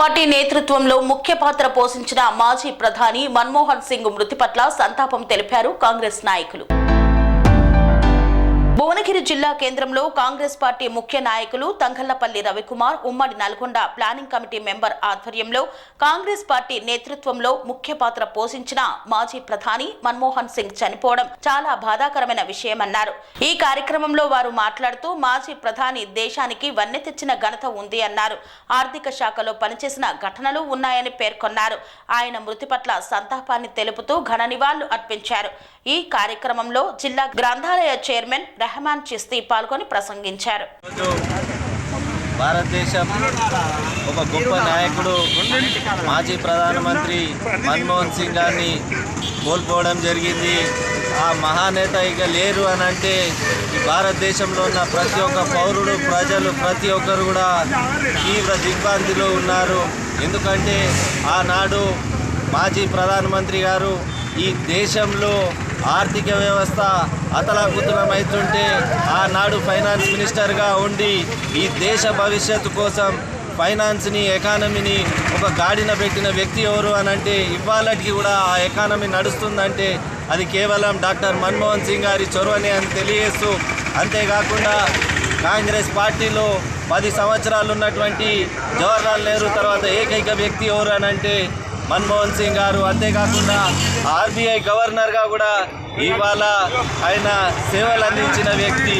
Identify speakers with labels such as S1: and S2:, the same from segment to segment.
S1: Party నేతృత్వంలో ముఖ్య పాత్ర పోషించిన మాజీ ప్రధాని మన్మోహన్ సింగ్ మృతి పట్ల సంతాపం తెలిపారు కాంగ్రెస్ నాయకులు. భువనగిరి జిల్లా కేంద్రంలో కాంగ్రెస్ పార్టీ ముఖ్య నాయకులు తంగళ్ళపల్లి రవికుమార్ ఉమ్మడి నల్గొండ ప్లానింగ్ కమిటీ మెంబర్ ఆధ్వర్యంలో కాంగ్రెస్ పార్టీ నేతృత్వంలో ముఖ్య పాత్ర పోషించిన మాజీ ప్రధాని మన్మోహన్ సింగ్ చనిపోవడం చాలా బాధాకరమైన విషయమన్నారు. ఈ కార్యక్రమంలో వారు మాట్లాడుతూ మాజీ ప్రధాని దేశానికి వన్నె తెచ్చిన ఘనత ఉంది అన్నారు. ఆర్థిక శాఖలో పనిచేసిన ఘటనలు ఉన్నాయని పేర్కొన్నారు. ఆయన మృతి పట్ల సంతాపాన్ని తెలుపుతూ ఘన నివాళులు అర్పించారు. ఈ కార్యక్రమంలో జిల్లా గ్రంథాలయ చైర్మన్ రెహమాన్ చిస్తీ పాల్గొని ప్రసంగించారు.
S2: భారతదేశం ఒక గొప్ప నాయకుడు మాజీ ప్రధానమంత్రి మన్మోహన్ సింగ్ గారిని కోల్పోవడం జరిగింది. ఆ మహానేత ఇక లేరు అని అంటే ఈ భారతదేశంలో ఉన్న ప్రతి ఒక్క పౌరుడు ప్రజలు ప్రతి ఒక్కరు కూడా తీవ్ర దిగ్భ్రాంతిలో ఉన్నారు. ఎందుకంటే ఆనాడు మాజీ ప్రధానమంత్రి గారు ఈ దేశంలో ఆర్థిక వ్యవస్థ అతలాకుతలమవుతుంటే ఆనాడు ఫైనాన్స్ మినిస్టర్గా ఉండి ఈ దేశ భవిష్యత్తు కోసం ఫైనాన్స్ని ఎకానమీని ఒక గాడిన పెట్టిన వ్యక్తి ఎవరు అని అంటే ఇవాళకి కూడా ఆ ఎకానమీ నడుస్తుందంటే అది కేవలం డాక్టర్ మన్మోహన్ సింగ్ గారి చొరవని అని తెలియజేస్తూ అంతేకాకుండా కాంగ్రెస్ పార్టీలో పది సంవత్సరాలు ఉన్నటువంటి జవహర్లాల్ నెహ్రూ తర్వాత ఏకైక వ్యక్తి ఎవరు అని అంటే మన్మోహన్ సింగ్ గారు అంతేకాకుండా ఆర్బీఐ గవర్నర్గా కూడా ఇవాళ ఆయన సేవలు అందించిన వ్యక్తి.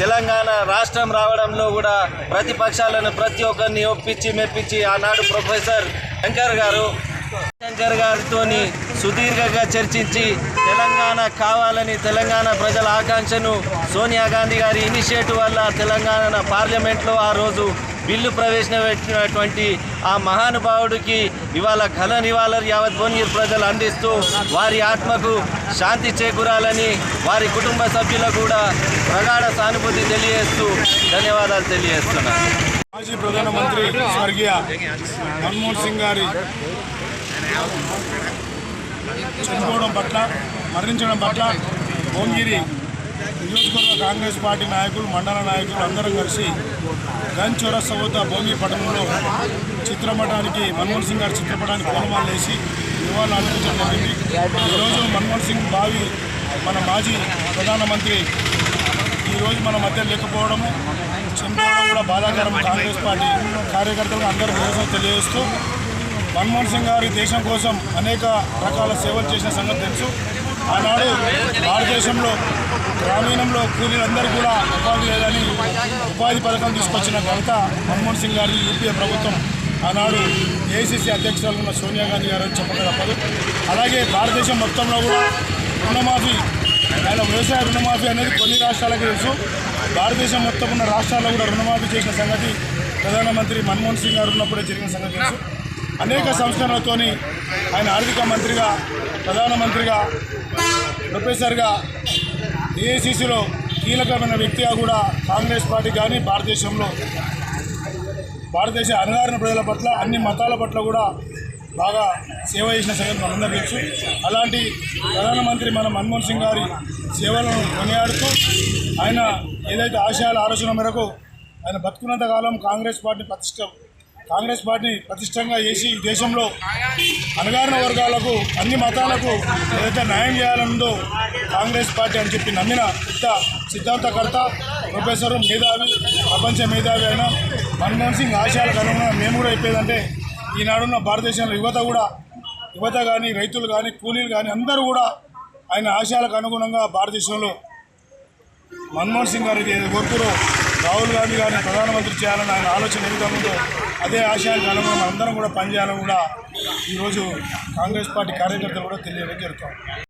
S2: తెలంగాణ రాష్ట్రం రావడంలో కూడా ప్రతిపక్షాలను ప్రతి ఒక్కరిని ఒప్పించి మెప్పించి ఆనాడు ప్రొఫెసర్ శంకర్ గారు శంకర్ గారితో సుదీర్ఘంగా చర్చించి తెలంగాణ కావాలని తెలంగాణ ప్రజల ఆకాంక్షను సోనియా గాంధీ గారి ఇనిషియేటివ్ వల్ల తెలంగాణ పార్లమెంట్లో ఆ రోజు బిల్లు ప్రవేశపెట్టినటువంటి ఆ మహానుభావుడికి ఇవాళ ఘన నివాళులు యావత్ భువనగిరి ప్రజలు అందిస్తూ వారి ఆత్మకు శాంతి చేకూరాలని వారి కుటుంబ సభ్యులకు కూడా ప్రగాఢ సానుభూతి తెలియజేస్తూ ధన్యవాదాలు తెలియజేస్తున్నాను.
S3: మాజీ ప్రధానమంత్రి స్వర్గీయ మన్మోహన్ సింగ్ గారి చనిపోవడం పట్ల మరణించడం పట్ల భువనగిరి నియోజకవర్గ కాంగ్రెస్ పార్టీ నాయకులు మండల నాయకులు అందరం కలిసి గన్ చౌరస్తా వద్ద పటంలో పట్టణంలో చిత్రపటానికి మన్మోహన్ సింగ్ గారి చిత్రపటానికి పూలమాలు వేసి నివాళులు అర్పించడం జరిగింది. ఈరోజు మన్మోహన్ సింగ్ బావి మన మాజీ ప్రధానమంత్రి ఈరోజు మన మధ్య లేకపోవడము చనిపోవడం కూడా బాధాకరం కాంగ్రెస్ పార్టీ కార్యకర్తలకు అందరూ నిరసన తెలియజేస్తూ మన్మోహన్ సింగ్ గారి దేశం కోసం అనేక రకాల సేవలు చేసిన సంగతి తెలుసు. ఆనాడు భారతదేశంలో గ్రామీణంలో కూలీలందరూ కూడా ఉపాధి లేదని ఉపాధి పథకం తీసుకొచ్చిన ఘనత మన్మోహన్ సింగ్ గారి యూపీఏ ప్రభుత్వం. ఆనాడు ఏఐసీసీ అధ్యక్షురాలు ఉన్న సోనియా గాంధీ గారు అని చెప్పక తప్పదు అలాగే భారతదేశం మొత్తంలో కూడా రుణమాఫీ ఆయన వ్యవసాయ రుణమాఫీ అనేది కొన్ని రాష్ట్రాలకు తెలుసు. భారతదేశం మొత్తం ఉన్న రాష్ట్రాల్లో కూడా రుణమాఫీ చేసిన సంగతి ప్రధానమంత్రి మన్మోహన్ సింగ్ గారు ఉన్నప్పుడే జరిగిన సంగతి తెలుసు. అనేక సంస్కరణలతోని ఆయన ఆర్థిక మంత్రిగా ప్రధానమంత్రిగా ప్రొఫెసర్గా ఏఐసిసిలో కీలకమైన వ్యక్తిగా కూడా కాంగ్రెస్ పార్టీ కానీ భారతదేశంలో భారతదేశ అణగారిన ప్రజల పట్ల అన్ని మతాల పట్ల కూడా బాగా సేవ చేసిన సంగతి మనందరికీ తెలుసు. అలాంటి ప్రధానమంత్రి మన మన్మోహన్ సింగ్ గారి సేవలను కొనియాడుతూ ఆయన ఏదైతే ఆశయాల ఆలోచన మేరకు ఆయన బతుకున్నంత కాలం కాంగ్రెస్ పార్టీ ప్రతిష్ట కాంగ్రెస్ పార్టీని ప్రతిష్టంగా చేసి ఈ దేశంలో అణగారిన వర్గాలకు అన్ని మతాలకు ఏదైతే న్యాయం చేయాలనుందో కాంగ్రెస్ పార్టీ అని చెప్పి నమ్మిన పెద్ద సిద్ధాంతకర్త ప్రొఫెసర్ మేధావి ప్రపంచ మేధావి అయిన మన్మోహన్ సింగ్ ఆశయాలకు అనుగుణంగా మేము కూడా చెప్పేదంటే ఈనాడున్న భారతదేశంలో యువత కూడా యువత కానీ రైతులు కానీ కూలీలు కానీ అందరూ కూడా ఆయన ఆశయాలకు అనుగుణంగా భారతదేశంలో మన్మోహన్ సింగ్ గారు ఏది రాహుల్ గాంధీ గారిని ప్రధానమంత్రి చేయాలని ఆయన ఆలోచన ఏ విధంగా అదే ఆశయానికి అనుగుణంగా అందరం కూడా పనిచేయాలని కూడా ఈరోజు కాంగ్రెస్ పార్టీ కార్యకర్తలు కూడా తెలియడం జరుగుతుంది.